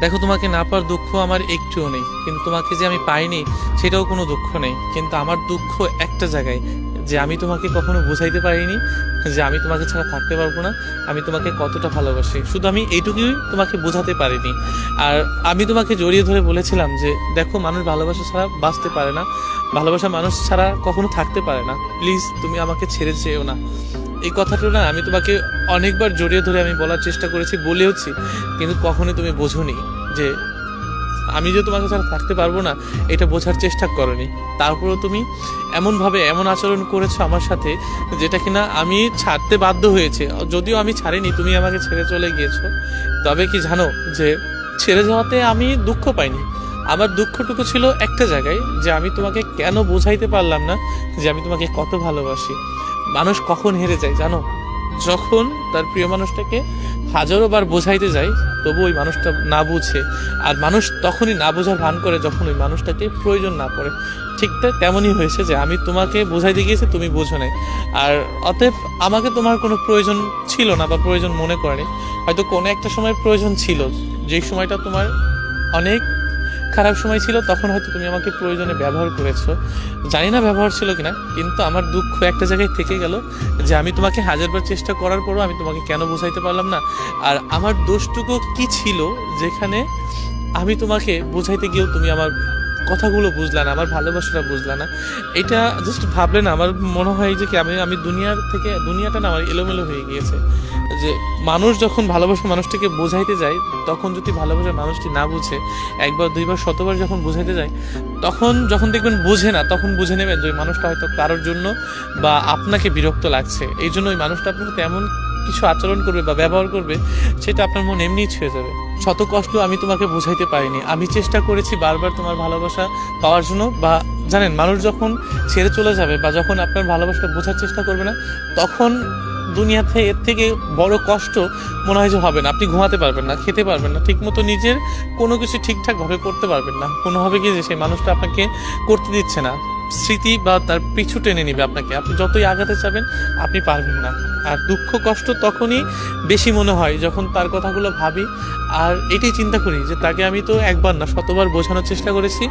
দেখো, তোমাকে না পাওয়ার দুঃখ আমার একটুও নেই, কিন্তু তোমাকে যে আমি পাইনি, সেটাও কোনো দুঃখ নেই, কিন্তু আমার দুঃখ একটা জায়গায় যে আমি তোমাকে কখনো বোঝাইতে পারিনি, যে আমি তোমাকে ছাড়া থাকতে পারব না, আমি তোমাকে কতটা ভালোবাসি। শুধু আমি এইটুকুই তোমাকে বোঝাতে পারিনি। আর আমি তোমাকে জড়িয়ে ধরে বলেছিলাম যে, দেখো, মানুষ ভালোবাসা ছাড়া বাঁচতে পারে না। ভালোবাসা মানুষ ছাড়া কখনো থাকতে পারে না। প্লিজ, তুমি আমাকে ছেড়ে যেও না। এই কথাটা না আমি তোমাকে অনেকবার জড়িয়ে ধরে আমি বলার চেষ্টা করেছি, বলেওছি, কিন্তু কখনোই তুমি বোঝোনি যে আমি যে তোমাকে ছাড়া থাকতে পারব না, এটা বোঝার চেষ্টা করনি। তারপরেও তুমি এমনভাবে এমন আচরণ করেছ আমার সাথে, যেটা কিনা আমি ছাড়তে বাধ্য হয়েছে। যদিও আমি ছাড়িনি, তুমি আমাকে ছেড়ে চলে গিয়েছো। তবে কি জানো যে ছেড়ে যাওয়াতে আমি দুঃখ পাইনি। আমার দুঃখটুকু ছিল একটা জায়গায়, যে আমি তোমাকে কেন বোঝাইতে পারলাম না, যে আমি তোমাকে কত ভালোবাসি। মানুষ কখন হেরে যায় জানো? যখন তার প্রিয় মানুষটাকে হাজারো বার বোঝাইতে যাই, তবু ওই মানুষটা না বুঝে। আর মানুষ তখনই না বোঝার ভান করে যখন ওই মানুষটাকে প্রয়োজন না পড়ে। ঠিক তেমনই হয়েছে যে আমি তোমাকে বোঝাইতে গিয়েছি, তুমি বোঝো নাই। আর অতএব আমাকে তোমার কোনো প্রয়োজন ছিল না বা প্রয়োজন মনে করেনি। হয়তো কোনো একটা সময় প্রয়োজন ছিল, যেই সময়টা তোমার অনেক খারাপ সময় ছিল, তখন হয়তো তুমি আমাকে প্রয়োজনে ব্যবহার করেছ। জানি না ব্যবহার ছিল কিনা, কিন্তু আমার দুঃখ একটা জায়গায় থেকে গেল যে আমি তোমাকে হাজারবার চেষ্টা করার পরও আমি তোমাকে কেন বোঝাইতে পারলাম না। আর আমার দোষটুকু কি ছিল, যেখানে আমি তোমাকে বোঝাইতে গিয়েও তুমি আমার কথাগুলো বুঝলা না, আমার ভালোবাসাটা বুঝলা না। এটা জাস্ট ভাবলে না, আমার মনে হয় যে কি আমি আমি দুনিয়ার থেকে, দুনিয়াটা না আমার এলোমেলো হয়ে গিয়েছে। যে মানুষ যখন ভালোবাসা মানুষটিকে বোঝাইতে যায়, তখন যদি ভালোবাসা মানুষটি না বুঝে, একবার, দুইবার, শতবার যখন বোঝাইতে যায়, তখন যখন দেখবেন বোঝে না, তখন বুঝে নেবেন যে ওই মানুষটা হয়তো কারোর জন্য বা আপনাকে বিরক্ত লাগছে। এই জন্য ওই মানুষটা আপনাকে এমন কিছু আচরণ করবে বা ব্যবহার করবে, সেটা আপনার মন এমনিই ছুঁয়ে যাবে। শত কষ্ট আমি তোমাকে বোঝাইতে পারিনি। আমি চেষ্টা করেছি বারবার তোমার ভালোবাসা পাওয়ার জন্য বা জানেন, মানুষ যখন ছেড়ে চলে যাবে বা যখন আপনার ভালোবাসা বোঝার চেষ্টা করবে না, তখন দুনিয়াতে এর থেকে বড় কষ্ট মনে হয় যে হবে না। আপনি ঘুমাতে পারবেন না, খেতে পারবেন না, ঠিকমতো নিজের কোনো কিছু ঠিকঠাকভাবে করতে পারবেন না। কোনো হবে কি যে সেই মানুষটা আপনাকে করতে দিচ্ছে না। স্মৃতি বা তার পিছু টেনে নিবে আপনাকে। আপনি যতই আগাতে চাবেন, আপনি পারবেন না। আর দুঃখ, কষ্ট তখনই বেশি মনে হয় যখন তার কথাগুলো ভাবি। আর এটাই চিন্তা করি যে তাকে আমি তো একবার না, শতবার বোঝানোর চেষ্টা করেছি,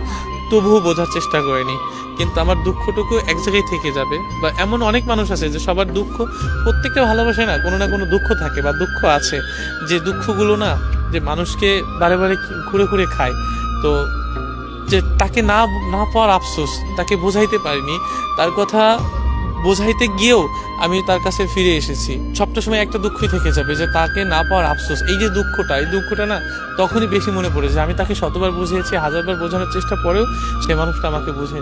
তবুও বোঝার চেষ্টা করিনি। কিন্তু আমার দুঃখটুকু এক জায়গায় থেকে যাবে। বা এমন অনেক মানুষ আছে যে সবার দুঃখ প্রত্যেকটা ভালোবাসে না, কোনো না কোনো দুঃখ থাকে বা দুঃখ আছে। যে দুঃখগুলো না, যে মানুষকে বারে বারে ঘুরে ঘুরে খায়। তো যে তাকে না না পাওয়ার আফসোস, তাকে বোঝাইতে পারিনি। তার কথা বোঝাইতে গিয়েও আমি তার কাছে ফিরে এসেছি। সবটা সময় একটা দুঃখই থেকে যাবে যে তাকে না পাওয়ার আফসোস। এই যে দুঃখটা, এই দুঃখটা না তখনই বেশি মনে পড়েছে আমি তাকে শতবার বুঝিয়েছি, হাজারবার বোঝানোর চেষ্টা করেও সে মানুষটা আমাকে বুঝেনি।